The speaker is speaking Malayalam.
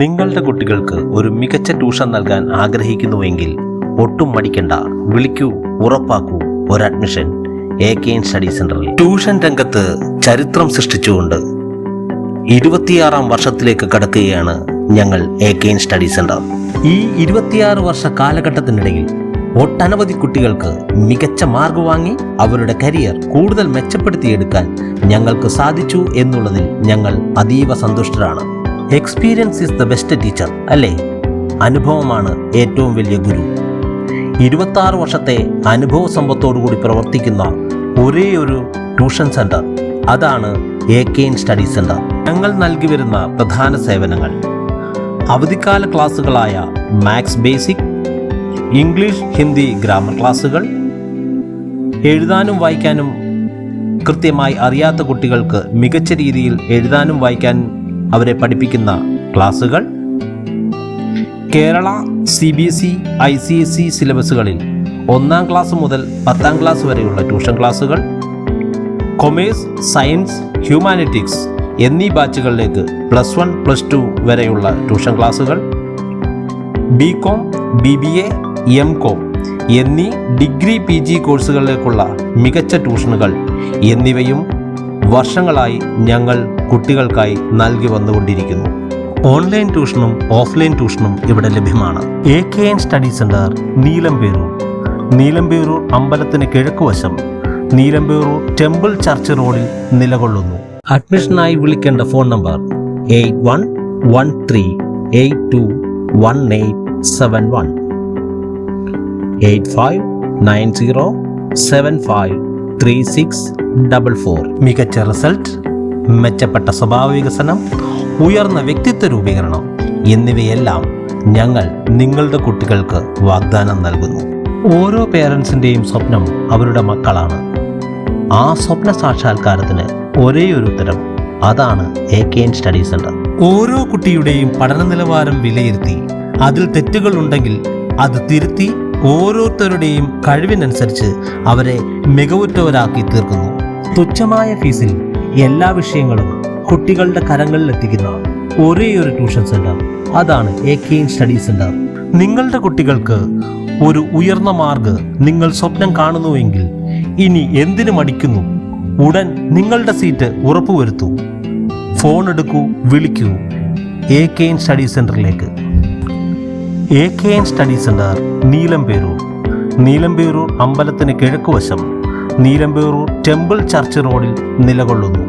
നിങ്ങളുടെ കുട്ടികൾക്ക് ഒരു മികച്ച ട്യൂഷൻ നൽകാൻ ആഗ്രഹിക്കുന്നുവെങ്കിൽ ഒട്ടും മടിക്കണ്ട. വിളിക്കൂ ഉറപ്പാക്കൂ. ഒരു admission A K N study സെന്ററിൽ. ട്യൂഷൻ രംഗത്ത് ചരിത്രം സൃഷ്ടിച്ചുകൊണ്ട് ഇരുപത്തിയാറാം വർഷത്തിലേക്ക് കടക്കുകയാണ് ഞങ്ങൾ A K N study centre. ഈ ഇരുപത്തിയാറ് വർഷ കാലഘട്ടത്തിനിടയിൽ ഒട്ടനവധി കുട്ടികൾക്ക് മികച്ച മാർക്ക് വാങ്ങി അവരുടെ കരിയർ കൂടുതൽ മെച്ചപ്പെടുത്തിയെടുക്കാൻ ഞങ്ങൾക്ക് സാധിച്ചു എന്നുള്ളതിൽ ഞങ്ങൾ അതീവ സന്തുഷ്ടരാണ്. Experience is the best teacher അല്ലേ? അനുഭവമാണ് ഏറ്റവും വലിയ ഗുരു. ഇരുപത്തി ആറ് വർഷത്തെ അനുഭവ സമ്പത്തോടുകൂടി പ്രവർത്തിക്കുന്ന ഒരേ ഒരു ട്യൂഷൻ സെന്റർ അതാണ് A K N study centre ഞങ്ങൾ നൽകി വരുന്ന പ്രധാന സേവനങ്ങൾ. അവധിക്കാല ക്ലാസ്സുകളായ maths basic English Hindi grammar ക്ലാസ്സുകൾ എഴുതാനും വായിക്കാനും കൃത്യമായി അറിയാത്ത കുട്ടികൾക്ക് മികച്ച രീതിയിൽ എഴുതാനും വായിക്കാനും അവരെ പഠിപ്പിക്കുന്ന ക്ലാസ്സുകൾ Kerala C B S E I C S E സിലബസുകളിൽ ഒന്നാം ക്ലാസ് മുതൽ പത്താം ക്ലാസ് വരെയുള്ള ട്യൂഷൻ ക്ലാസ്സുകൾ കൊമേഴ്സ് സയൻസ് ഹ്യൂമാനിറ്റിക്സ് എന്നീ ബാച്ചുകളിലേക്ക് പ്ലസ് വൺ പ്ലസ് ടു വരെയുള്ള ട്യൂഷൻ ക്ലാസ്സുകൾ B com B B A M com എന്നീ ഡിഗ്രി പി ജി കോഴ്സുകളിലേക്കുള്ള മികച്ച ട്യൂഷനുകൾ എന്നിവയും വർഷങ്ങളായി ഞങ്ങൾ കുട്ടികൾക്കായി നൽകി വന്നുകൊണ്ടിരിക്കുന്നു. ഓൺലൈൻ ട്യൂഷനും ഓഫ്ലൈൻ ട്യൂഷനും ഇവിടെ ലഭ്യമാണ്. A K N study centre Neelamperoor. Neelamperoor അമ്പലത്തിന് കിഴക്കുവശം. നീലംപേരൂർ ടെമ്പിൾ ചർച്ച് റോഡിൽ നിലകൊള്ളുന്നു. അഡ്മിഷനായി വിളിക്കേണ്ട phone number eight one one three eight two one eight seven one. Eight five nine zero seven five three six double four. മികച്ച റിസൾട്ട് മെച്ചപ്പെട്ട സ്വഭാവ വികസനം ഉയർന്ന വ്യക്തിത്വ രൂപീകരണം എന്നിവയെല്ലാം ഞങ്ങൾ നിങ്ങളുടെ കുട്ടികൾക്ക് വാഗ്ദാനം നൽകുന്നു. ഓരോ പേരൻസിന്റെയും സ്വപ്നം അവരുടെ മക്കളാണ്. ആ സ്വപ്ന സാക്ഷാത്കാരത്തിന് ഒരേ ഒരു ഉത്തരം അതാണ് A K N study centre. ഓരോ കുട്ടിയുടെയും പഠന നിലവാരം വിലയിരുത്തി അതിൽ തെറ്റുകൾ ഉണ്ടെങ്കിൽ അത് തിരുത്തി ഓരോരുത്തരുടെയും കഴിവിനനുസരിച്ച് അവരെ മികവുറ്റവരാക്കി തീർക്കുന്നു. തുച്ഛമായ ഫീസിൽ എല്ലാ വിഷയങ്ങളും കുട്ടികളുടെ കരങ്ങളിൽ എത്തിക്കുന്ന ഒരേ ഒരു ട്യൂഷൻ സെന്റർ. അതാണ് എ കെ സ്റ്റഡി സെന്റർ നിങ്ങളുടെ കുട്ടികൾക്ക് ഒരു ഉയർന്ന മാർഗ് നിങ്ങൾ സ്വപ്നം കാണുന്നുവെങ്കിൽ ഇനി എന്തിനു മടിക്കുന്നു? ഉടൻ നിങ്ങളുടെ സീറ്റ് ഉറപ്പുവരുത്തൂ. ഫോൺ എടുക്കൂ വിളിക്കൂ. എ കെ എൻ സ്റ്റഡി സെന്ററിലേക്ക് A K N study centre Neelamperoor. Neelamperoor അമ്പലത്തിന് കിഴക്കുവശം. നീലമ്പേറൂർ ടെമ്പിൾ ചർച്ച് റോഡിൽ നിലകൊള്ളുന്നു.